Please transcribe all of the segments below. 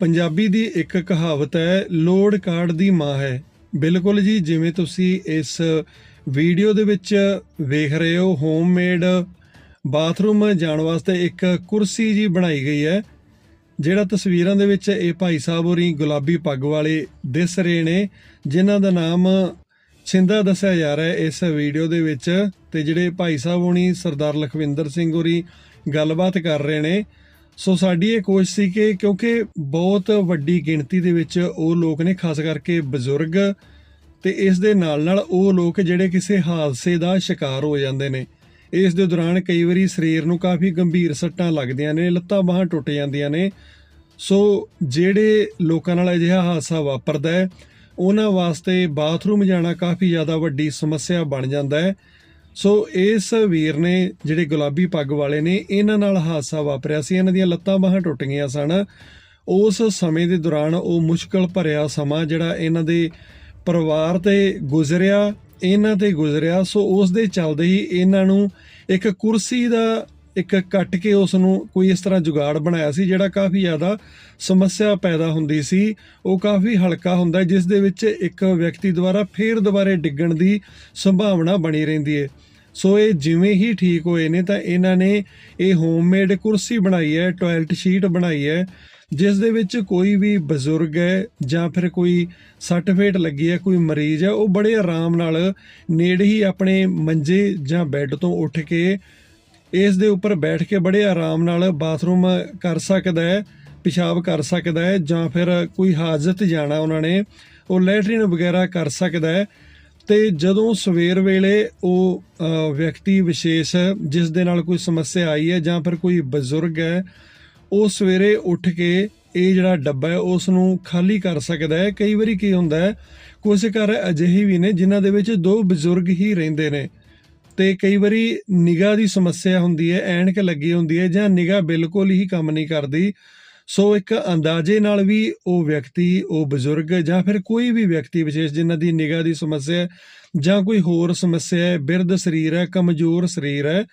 ਪੰਜਾਬੀ ਦੀ ਇੱਕ ਕਹਾਵਤ ਹੈ, ਲੋੜ ਕਾਰਡ ਦੀ ਮਾਂ ਹੈ। ਬਿਲਕੁਲ ਜੀ, ਜਿਵੇਂ ਤੁਸੀਂ ਇਸ ਵੀਡੀਓ ਦੇ ਵਿੱਚ ਵੇਖ ਰਹੇ ਹੋ ਹੋਮਮੇਡ ਬਾਥਰੂਮ ਜਾਣ ਵਾਸਤੇ ਇੱਕ ਕੁਰਸੀ ਜੀ ਬਣਾਈ ਗਈ ਹੈ, ਜਿਹੜਾ ਤਸਵੀਰਾਂ ਦੇ ਵਿੱਚ ਇਹ ਭਾਈ ਸਾਹਿਬ ਹੋਰੀ ਗੁਲਾਬੀ ਪੱਗ ਵਾਲੇ ਦਿਸ ਰਹੇ ਨੇ, ਜਿਨ੍ਹਾਂ ਦਾ ਨਾਮ ਛਿੰਦਾ ਦੱਸਿਆ ਜਾ ਰਿਹਾ ਹੈ ਇਸ ਵੀਡੀਓ ਦੇ ਵਿੱਚ। ਤੇ ਜਿਹੜੇ ਭਾਈ ਸਾਹਿਬ ਹੋਣੀ ਸਰਦਾਰ ਲਖਵਿੰਦਰ ਸਿੰਘ ਹੋਰੀ ਗੱਲਬਾਤ ਕਰ ਰਹੇ ਨੇ ਸੋ ਸਾਡੀ ਇਹ ਕੋਸ਼ਿਸ਼ ਸੀ ਕਿ ਕਿਉਂਕਿ ਬਹੁਤ ਵੱਡੀ ਗਿਣਤੀ ਦੇ ਵਿੱਚ ਉਹ ਲੋਕ ਨੇ, ਖਾਸ ਕਰਕੇ ਬਜ਼ੁਰਗ, ਤੇ ਇਸ ਦੇ ਨਾਲ ਨਾਲ ਉਹ ਲੋਕ ਜਿਹੜੇ ਕਿਸੇ ਹਾਦਸੇ ਦਾ ਸ਼ਿਕਾਰ ਹੋ ਜਾਂਦੇ ਨੇ। ਇਸ ਦੇ ਦੌਰਾਨ ਕਈ ਵਾਰੀ ਸਰੀਰ ਨੂੰ ਕਾਫੀ ਗੰਭੀਰ ਸੱਟਾਂ ਲੱਗਦੀਆਂ ਨੇ, ਲੱਤਾਂ ਬਾਹਾਂ ਟੁੱਟ ਜਾਂਦੀਆਂ ਨੇ। ਸੋ ਜਿਹੜੇ ਲੋਕਾਂ ਨਾਲ ਅਜਿਹਾ ਹਾਦਸਾ ਵਾਪਰਦਾ ਹੈ, ਉਹਨਾਂ ਵਾਸਤੇ ਬਾਥਰੂਮ ਜਾਣਾ ਕਾਫੀ ਜ਼ਿਆਦਾ ਵੱਡੀ ਸਮੱਸਿਆ ਬਣ ਜਾਂਦਾ ਹੈ। ਸੋ ਇਸ ਵੀਰ ਨੇ ਜਿਹੜੇ ਗੁਲਾਬੀ ਪੱਗ ਵਾਲੇ ਨੇ, ਇਹਨਾਂ ਨਾਲ ਹਾਦਸਾ ਵਾਪਰਿਆ ਸੀ। ਇਹਨਾਂ ਦੀਆਂ ਲੱਤਾਂ ਬਾਹਾਂ ਟੁੱਟ ਗਈਆਂ ਸਨ। ਉਸ ਸਮੇਂ ਦੇ ਦੌਰਾਨ ਉਹ ਮੁਸ਼ਕਲ ਭਰਿਆ ਸਮਾਂ ਜਿਹੜਾ ਇਹਨਾਂ ਦੇ ਪਰਿਵਾਰ ਤੇ ਗੁਜ਼ਰਿਆ, ਇਹਨਾਂ ਤੇ ਗੁਜ਼ਰਿਆ। ਸੋ ਉਸ ਦੇ ਚੱਲਦੇ ਹੀ ਇਹਨਾਂ ਨੂੰ ਇੱਕ ਕੁਰਸੀ ਦਾ ਇੱਕ ਕੱਟ ਕੇ ਉਸ ਨੂੰ ਕੋਈ ਇਸ ਤਰ੍ਹਾਂ ਜੁਗਾੜ ਬਣਾਇਆ ਸੀ, ਜਿਹੜਾ ਕਾਫੀ ਜ਼ਿਆਦਾ ਸਮੱਸਿਆ ਪੈਦਾ ਹੁੰਦੀ ਸੀ। ਉਹ ਕਾਫੀ ਹਲਕਾ ਹੁੰਦਾ ਜਿਸ ਦੇ ਵਿੱਚ ਇੱਕ ਵਿਅਕਤੀ ਦੁਆਰਾ ਫੇਰ ਦੁਬਾਰੇ ਡਿੱਗਣ ਦੀ ਸੰਭਾਵਨਾ ਬਣੀ ਰਹਿੰਦੀ ਹੈ। ਸੋ ਇਹ ਜਿਵੇਂ ਹੀ ਠੀਕ ਹੋਏ ਨੇ ਤਾਂ ਇਹਨਾਂ ਨੇ ਇਹ ਹੋਮਮੇਡ ਕੁਰਸੀ ਬਣਾਈ ਹੈ ਟਾਇਲਟ ਸ਼ੀਟ ਬਣਾਈ ਹੈ, ਜਿਸ ਦੇ ਵਿੱਚ ਕੋਈ ਵੀ ਬਜ਼ੁਰਗ ਹੈ ਜਾਂ ਫਿਰ ਕੋਈ ਸੱਟ ਫੇਟ ਲੱਗੀ ਹੈ, ਕੋਈ ਮਰੀਜ਼ ਹੈ, ਉਹ ਬੜੇ ਆਰਾਮ ਨਾਲ ਨੇੜੇ ਹੀ ਆਪਣੇ ਮੰਜੇ ਜਾਂ ਬੈੱਡ ਤੋਂ ਉੱਠ ਕੇ ਇਸ ਦੇ ਉੱਪਰ ਬੈਠ ਕੇ ਬੜੇ ਆਰਾਮ ਨਾਲ ਬਾਥਰੂਮ ਕਰ ਸਕਦਾ ਹੈ, ਪਿਸ਼ਾਬ ਕਰ ਸਕਦਾ ਹੈ ਜਾਂ ਫਿਰ ਕੋਈ ਹਾਜ਼ਤ ਜਾਣਾ ਉਹਨਾਂ ਨੇ, ਉਹ ਲੈਟਰਿਨ ਵਗੈਰਾ ਕਰ ਸਕਦਾ ਹੈ। ਤੇ ਜਦੋਂ ਸਵੇਰ ਵੇਲੇ ਉਹ ਵਿਅਕਤੀ ਵਿਸ਼ੇਸ਼ ਜਿਸ ਦੇ ਨਾਲ ਕੋਈ ਸਮੱਸਿਆ ਆਈ ਹੈ ਜਾਂ ਫਿਰ ਕੋਈ ਬਜ਼ੁਰਗ ਹੈ, ਉਹ ਸਵੇਰੇ ਉੱਠ ਕੇ ਇਹ ਜਿਹੜਾ ਡੱਬਾ ਹੈ ਉਸ ਨੂੰ ਖਾਲੀ ਕਰ ਸਕਦਾ ਹੈ। ਕਈ ਵਾਰੀ ਕੀ ਹੁੰਦਾ ਹੈ ਕੁਝ ਘਰ ਅਜਿਹੇ ਵੀ ਨੇ ਜਿਨ੍ਹਾਂ ਦੇ ਵਿੱਚ ਦੋ ਬਜ਼ੁਰਗ ਹੀ ਰਹਿੰਦੇ ਨੇ ਤੇ ਕਈ ਵਾਰੀ ਨਿਗਾਹ ਦੀ ਸਮੱਸਿਆ ਹੁੰਦੀ ਹੈ, ਐਨਕ ਲੱਗੀ ਹੁੰਦੀ ਹੈ ਜਾਂ ਨਿਗਾਹ ਬਿਲਕੁਲ ਹੀ ਕੰਮ ਨਹੀਂ ਕਰਦੀ। ਸੋ ਇੱਕ ਅੰਦਾਜ਼ੇ ਨਾਲ ਵੀ ਉਹ ਵਿਅਕਤੀ, ਉਹ ਬਜ਼ੁਰਗ ਜਾਂ ਫਿਰ ਕੋਈ ਵੀ ਵਿਅਕਤੀ ਵਿਸ਼ੇਸ਼ ਜਿਨ੍ਹਾਂ ਦੀ ਨਿਗਾਹ ਦੀ ਸਮੱਸਿਆ ਹੈ ਜਾਂ ਕੋਈ ਹੋਰ ਸਮੱਸਿਆ ਹੈ, ਬਿਰਧ ਸਰੀਰ ਹੈ, ਕਮਜ਼ੋਰ ਸਰੀਰ ਹੈ,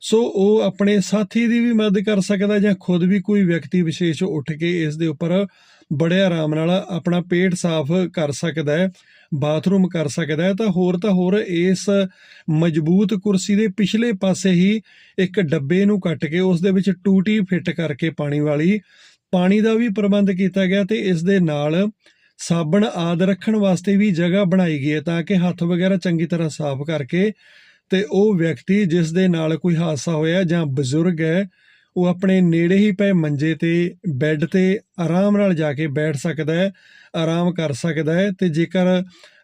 ਸੋ ਉਹ ਆਪਣੇ ਸਾਥੀ ਦੀ ਵੀ ਮਦਦ ਕਰ ਸਕਦਾ ਜਾਂ ਖੁਦ ਵੀ ਕੋਈ ਵਿਅਕਤੀ ਵਿਸ਼ੇਸ਼ ਉੱਠ ਕੇ ਇਸ ਦੇ ਉੱਪਰ ਬੜੇ ਆਰਾਮ ਨਾਲ ਆਪਣਾ ਪੇਟ ਸਾਫ਼ ਕਰ ਸਕਦਾ ਹੈ, ਬਾਥਰੂਮ ਕਰ ਸਕਦਾ ਹੈ, ਤਾਂ ਹੋਰ ਤਾਂ ਹੋਰ ਇਸ ਮਜ਼ਬੂਤ ਕੁਰਸੀ ਦੇ ਪਿਛਲੇ ਪਾਸੇ ਹੀ ਇੱਕ ਡੱਬੇ ਨੂੰ ਕੱਟ ਕੇ ਉਸ ਦੇ ਵਿੱਚ ਟੂਟੀ ਫਿੱਟ ਕਰਕੇ ਪਾਣੀ ਵਾਲੀ, ਪਾਣੀ ਦਾ ਵੀ ਪ੍ਰਬੰਧ ਕੀਤਾ ਗਿਆ ਤੇ ਇਸ ਦੇ ਨਾਲ ਸਾਬਣ ਆਦ ਰੱਖਣ ਵਾਸਤੇ ਵੀ ਜਗ੍ਹਾ ਬਣਾਈ ਗਈ ਹੈ ਤਾਂ ਕਿ ਹੱਥ ਵਗੈਰਾ ਚੰਗੀ ਤਰ੍ਹਾਂ ਸਾਫ਼ ਕਰਕੇ ਤੇ ਉਹ ਵਿਅਕਤੀ ਜਿਸ ਦੇ ਨਾਲ ਕੋਈ ਹਾਦਸਾ ਹੋਇਆ ਜਾਂ ਬਜ਼ੁਰਗ ਹੈ ਉਹ ਆਪਣੇ ਨੇੜੇ ਹੀ ਪਏ ਮੰਜੇ ਤੇ, ਬੈੱਡ ਤੇ ਆਰਾਮ ਨਾਲ ਜਾ ਕੇ ਬੈਠ ਸਕਦਾ ਹੈ, ਆਰਾਮ ਕਰ ਸਕਦਾ ਹੈ ਤੇ ਜੇਕਰ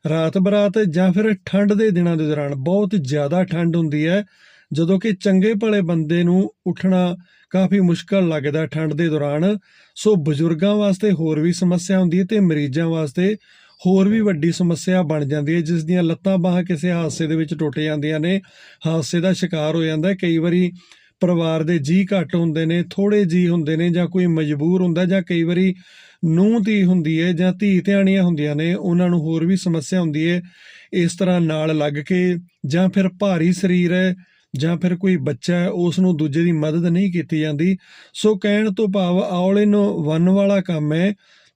ਰਾਤ ਬਰਾਤ ਜਾਂ ਫਿਰ ਠੰਡ ਦੇ ਦਿਨਾਂ ਦੇ ਦੌਰਾਨ ਬਹੁਤ ਜ਼ਿਆਦਾ ਠੰਡ ਹੁੰਦੀ ਹੈ, ਜਦੋਂ ਕਿ ਚੰਗੇ ਭਲੇ ਬੰਦੇ ਨੂੰ ਉੱਠਣਾ ਕਾਫੀ ਮੁਸ਼ਕਲ ਲੱਗਦਾ ਠੰਡ ਦੇ ਦੌਰਾਨ, ਸੋ ਬਜ਼ੁਰਗਾਂ ਵਾਸਤੇ ਹੋਰ ਵੀ ਸਮੱਸਿਆ ਹੁੰਦੀ ਹੈ ਤੇ ਮਰੀਜ਼ਾਂ ਵਾਸਤੇ ਹੋਰ ਵੀ ਵੱਡੀ ਸਮੱਸਿਆ ਬਣ ਜਾਂਦੀ ਹੈ, ਜਿਸ ਦੀਆਂ ਲੱਤਾਂ ਬਾਹਾਂ ਕਿਸੇ ਹਾਦਸੇ ਦੇ ਵਿੱਚ ਟੁੱਟ ਜਾਂਦੀਆਂ ਨੇ। ਹਾਦਸੇ ਦਾ ਸ਼ਿਕਾਰ ਹੋ ਜਾਂਦਾ ਹੈ। ਕਈ ਵਾਰੀ ਪਰਿਵਾਰ ਦੇ ਜੀ ਘੱਟ ਹੁੰਦੇ ਨੇ ਥੋੜੇ ਜੀ ਹੁੰਦੇ ਨੇ ਜਾਂ ਕੋਈ ਮਜਬੂਰ ਹੁੰਦਾ ਜਾਂ ਕਈ ਵਾਰੀ ਨੂੰਹ ਧੀ ਹੁੰਦੀ ਹੈ ਜਾਂ ਧੀ ਧਿਆਣੀਆਂ ਹੁੰਦੀਆਂ ਨੇ, ਉਹਨਾਂ ਨੂੰ ਹੋਰ ਵੀ ਸਮੱਸਿਆ ਹੁੰਦੀ ਹੈ ਇਸ ਤਰ੍ਹਾਂ ਨਾਲ ਲੱਗ ਕੇ ਜਾਂ ਫਿਰ ਭਾਰੀ ਸਰੀਰ ਹੈ ਜਾਂ ਫਿਰ ਕੋਈ ਬੱਚਾ ਹੈ ਉਸ ਨੂੰ ਦੂਜੇ ਦੀ ਮਦਦ ਨਹੀਂ ਕੀਤੀ ਜਾਂਦੀ। ਸੋ ਕਹਿਣ ਤੋਂ ਭਾਵ ਆਲ ਇਨ ਵਨ ਵਾਲਾ ਕੰਮ ਹੈ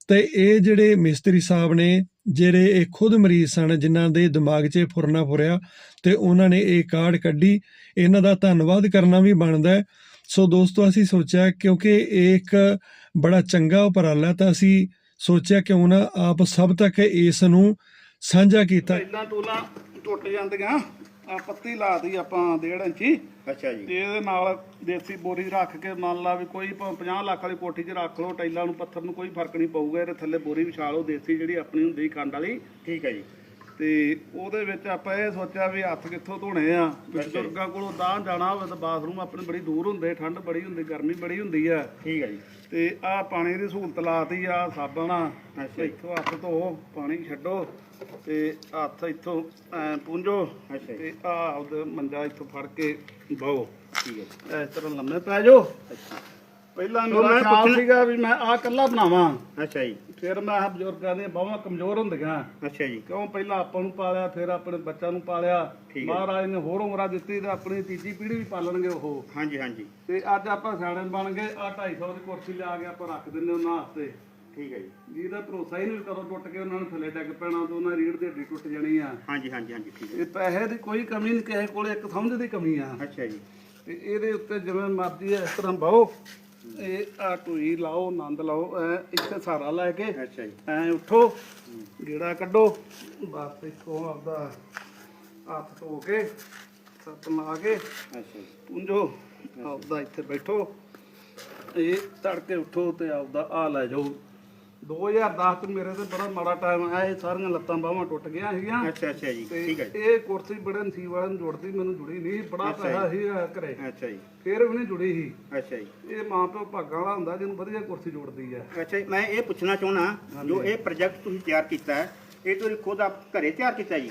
ਤੇ ਇਹ ਜਿਹੜੇ ਮਿਸਤਰੀ ਸਾਹਿਬ ਨੇ ਜਿਹੜੇ ਇਹ ਖੁਦ ਮਰੀਜ਼ ਸਨ, ਜਿਨ੍ਹਾਂ ਦੇ ਦਿਮਾਗ 'ਚ ਫੁਰਨਾ ਫੁਰਿਆ ਤੇ ਉਹਨਾਂ ਨੇ ਇਹ ਕਾਰਡ ਕੱਢੀ। ਇਹਨਾਂ ਦਾ ਧੰਨਵਾਦ ਕਰਨਾ ਵੀ ਬਣਦਾ ਹੈ। ਸੋ ਦੋਸਤੋ, ਅਸੀਂ ਸੋਚਿਆ ਕਿਉਂਕਿ ਇਹ ਇੱਕ ਬੜਾ ਚੰਗਾ ਉਪਰਾਲਾ, ਤਾਂ ਅਸੀਂ ਸੋਚਿਆ ਕਿਉਂ ਨਾ ਆਪ ਸਭ ਤੱਕ ਇਸ ਨੂੰ ਸਾਂਝਾ ਕੀਤਾ। ਇਦਾਂ ਟੂਲਾਂ ਟੁੱਟ ਜਾਂਦੀਆਂ। ਆ ਪੱਤੀ ਲਾਤੀ ਆਪਾਂ ਡੇਢ ਇੰਚੀ ਅੱਛਾ ਜੀ। ਤੇ ਇਹਦੇ ਨਾਲ ਦੇਸੀ ਬੋਰੀ ਰੱਖ ਕੇ ਮੰਨ ਲਾ ਵੀ ਕੋਈ ਭਾਵੇਂ 50 ਲੱਖ ਵਾਲੀ ਕੋਠੀ 'ਚ ਰੱਖ ਲਓ ਟਾਈਲਾਂ ਨੂੰ ਪੱਥਰ ਨੂੰ ਕੋਈ ਫ਼ਰਕ ਨਹੀਂ ਪਊਗਾ ਇਹਦੇ ਥੱਲੇ ਬੋਰੀ ਵਿਛਾ ਲਓ ਦੇਸੀ ਜਿਹੜੀ ਆਪਣੀ ਹੁੰਦੀ ਖੰਡ ਵਾਲੀ। ਠੀਕ ਹੈ ਜੀ। ਤੇ ਉਹਦੇ ਵਿੱਚ ਆਪਾਂ ਇਹ ਸੋਚਿਆ ਵੀ ਹੱਥ ਕਿੱਥੋਂ ਧੋਣੇ ਆ ਬਜ਼ੁਰਗਾਂ ਕੋਲੋਂ ਦਾਹ ਜਾਣਾ ਹੋਵੇ ਤਾਂ ਬਾਥਰੂਮ ਆਪਣੇ ਬੜੀ ਦੂਰ ਹੁੰਦੇ ਠੰਡ ਬੜੀ ਹੁੰਦੀ ਗਰਮੀ ਬੜੀ ਹੁੰਦੀ ਆ। ਠੀਕ ਹੈ ਜੀ। ਤੇ ਆਹ ਪਾਣੀ ਦੀ ਸਹੂਲਤ ਲਾਤੀ ਆ ਸਾਬਣ ਆ। ਇੱਥੋਂ ਹੱਥ ਧੋ ਪਾਣੀ ਛੱਡੋ ਤੇ ਹੱਥ ਇੱਥੋਂ ਐ ਪੂੰਝੋ। ਤੇ ਆਹ ਉਹਦੇ ਮੰਜਾ ਇੱਥੋਂ ਫੜ ਕੇ ਬਾਓ ਠੀਕ ਹੈ ਇਸ ਤਰ੍ਹਾਂ ਲੰਮੇ ਪੈ ਜਾਓ। ਪਹਿਲਾਂ ਮੇਰਾ ਮੈਂ ਖਿਆਲ ਪੁੱਛਣਾ- ਸੀਗਾ ਵੀ ਮੈਂ ਆਹ ਕੱਲਾ ਬਣਾਵਾਂ। ਅੱਛਾ ਜੀ। ਫਿਰ ਮੈਂ ਆਹ ਬਜ਼ੁਰਗਾਂ ਦੀਆਂ ਬਾਹਾਂ ਕਮਜ਼ੋਰ ਹੁੰਦੀਆਂ। ਅੱਛਾ ਜੀ। ਕਿਉਂ? ਪਹਿਲਾਂ ਆਪਾਂ ਨੂੰ ਪਾਲਿਆ ਫਿਰ ਆਪਣੇ ਬੱਚਿਆਂ ਨੂੰ ਪਾਲਿਆ। ਠੀਕ ਹੈ। ਮਹਾਰਾਜ ਨੇ ਹੋਰ ਉਮਰਾਂ ਦਿੱਤੀ ਤੇ ਆਪਣੀ ਤੀਜੀ ਪੀੜ੍ਹੀ ਵੀ ਪਾਲਣਗੇ ਉਹ। ਹਾਂਜੀ ਹਾਂਜੀ। ਤੇ ਅੱਜ ਆਪਾਂ ਸਿਆਣੇ ਬਣ ਗਏ ਆ 250 ਦੀ ਕੁਰਸੀ ਲਿਆ ਕੇ ਆਪਾਂ ਰੱਖ ਦਿੰਨੇ ਉਹਨਾਂ ਵਾਸਤੇ। ਠੀਕ ਹੈ ਜੀ। ਜਿਹਦਾ ਭਰੋਸਾ ਹੀ ਨਹੀਂ ਕਦੋਂ ਟੁੱਟ ਕੇ ਉਹਨਾਂ ਨੂੰ ਥੱਲੇ ਡਿੱਗ ਪੈਣਾ ਤੇ ਉਹਨਾਂ ਦੀ ਰੀੜ ਦੀ ਹੱਡੀ ਟੁੱਟ ਜਾਣੀ ਆ। ਹਾਂਜੀ ਹਾਂਜੀ ਹਾਂਜੀ ਠੀਕ ਹੈ। ਇਹ ਪੈਸੇ ਦੀ ਕੋਈ ਕਮੀ ਨਹੀਂ ਕਿਸੇ ਕੋਲੇ ਇੱਕ ਸਮਝ ਦੀ ਕਮੀ ਆ। ਅੱਛਾ ਜੀ। ਤੇ ਇਹਦੇ ਉੱਤੇ ਜਿਵੇਂ ਮਰਜ਼ੀ ਹੈ ਇਸ ਤਰ੍ਹਾਂ ਬਾਹੋ। ਇਹ ਆ ਟੂਈ ਲਾਓ ਆਨੰਦ ਲਾਓ ਐ ਇੱਥੇ ਸਹਾਰਾ ਲੈ ਕੇ ਅੱਛਾ ਜੀ। ਐ ਉੱਠੋ ਗੇੜਾ ਕੱਢੋ ਬਸ ਇੱਕੋ ਆਪਦਾ ਹੱਥ ਧੋ ਕੇ ਸੱਤ ਲਾ ਕੇ ਅੱਛਾ ਜੀ। ਪੁੰਜੋ ਆਪਦਾ ਇੱਥੇ ਬੈਠੋ ਇਹ ਤੜਕੇ ਉੱਠੋ ਤੇ ਆਪਦਾ ਆ ਲੈ ਜਾਓ। 2010 ਚ ਮੇਰੇ ਤੇ ਬੜਾ ਮਾੜਾ ਟਾਈਮ ਆਇਆ ਇਹ ਸਾਰੀਆਂ ਲੱਤਾਂ ਬਾਹਾਂ ਟੁੱਟ ਗਈਆਂ ਸੀਗੀਆਂ। ਅੱਛਾ ਅੱਛਾ ਜੀ ਤੇ ਠੀਕ ਹੈ ਜੀ। ਇਹ ਕੁਰਸੀ ਬੜੇ ਨਸੀਬ ਵਾਲਿਆਂ ਨੂੰ ਜੁੜਦੀ ਮੈਨੂੰ ਜੁੜੀ ਨਹੀਂ ਬੜਾ ਪੈਸਾ ਸੀ ਘਰੇ। ਅੱਛਾ ਜੀ। ਫੇਰ ਵੀ ਨਹੀਂ ਜੁੜੀ ਸੀ। ਅੱਛਾ ਜੀ। ਇਹ ਮਾਂ ਪਿਓ ਭਾਗਾਂ ਵਾਲਾ ਹੁੰਦਾ ਜਿਹਨੂੰ ਵਧੀਆ ਕੁਰਸੀ ਜੋੜਦੀ ਆ। ਅੱਛਾ ਜੀ, ਮੈਂ ਇਹ ਪੁੱਛਣਾ ਚਾਹੁੰਦਾ ਜੋ ਇਹ ਪ੍ਰੋਜੈਕਟ ਤੁਸੀਂ ਤਿਆਰ ਕੀਤਾ ਹੈ ਇਹ ਤੁਸੀਂ ਖੁਦ ਆਪ ਘਰੇ ਤਿਆਰ ਕੀਤਾ ਜੀ?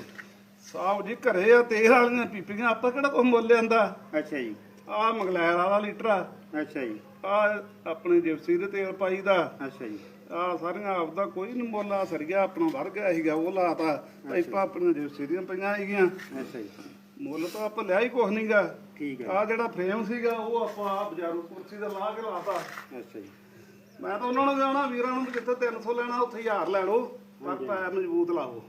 ਸਾਹਬ ਜੀ ਘਰੇ ਆ ਤੇਲ ਵਾਲੀਆਂ ਪੀਪੀਆਂ ਆਪਾਂ ਕਿਹੜਾ ਕੁਝ ਮੁੱਲ ਲਿਆਂਦਾ? ਅੱਛਾ ਜੀ। ਆ ਮੰਗਲੈਰ ਵਾਲਾ ਲੀਟਰ ਆ। ਅੱਛਾ ਜੀ। ਆ ਆਪਣੇ ਜਿਪਸੀ ਦੇ ਤੇਲ ਪਾਈ ਦਾ। ਅੱਛਾ ਜੀ। ਆ ਸਾਰੀਆਂ ਆਪਦਾ ਕੋਈ ਨਹੀਂ ਮੁੱਲ ਆ ਸਰੀਆ ਆਪਣਾ ਵਰ ਗਿਆ ਸੀਗਾ ਉਹ ਲਾਤਾ। ਪਾਈਪਾਂ ਆਪਣੀਆਂ ਜਿਪਸੀ ਦੀਆਂ ਪਈਆਂ ਸੀਗੀਆਂ। ਅੱਛਾ ਜੀ। ਮੁੱਲ ਤਾਂ ਆਪਾਂ ਲਿਆ ਹੀ ਕੁਛ ਨਹੀਂਗਾ ਠੀਕ ਹੈ। ਆ ਜਿਹੜਾ ਫਰੇਮ ਸੀਗਾ ਉਹ ਆਪਾਂ ਆਹ ਬਾਜ਼ਾਰੋਂ ਕੁਰਸੀ ਦਾ ਲਾ ਕੇ ਲਾਤਾ। ਅੱਛਾ ਜੀ। ਮੈਂ ਤਾਂ ਉਹਨਾਂ ਨੂੰ ਜਾਣਾ ਵੀਰਾਂ ਨੂੰ ਵੀ ਜਿੱਥੇ 300 ਲੈਣਾ ਉੱਥੇ 1000 ਲੈ ਲਓ ਪਰ ਪੈਰ ਮਜ਼ਬੂਤ ਲਾਓ।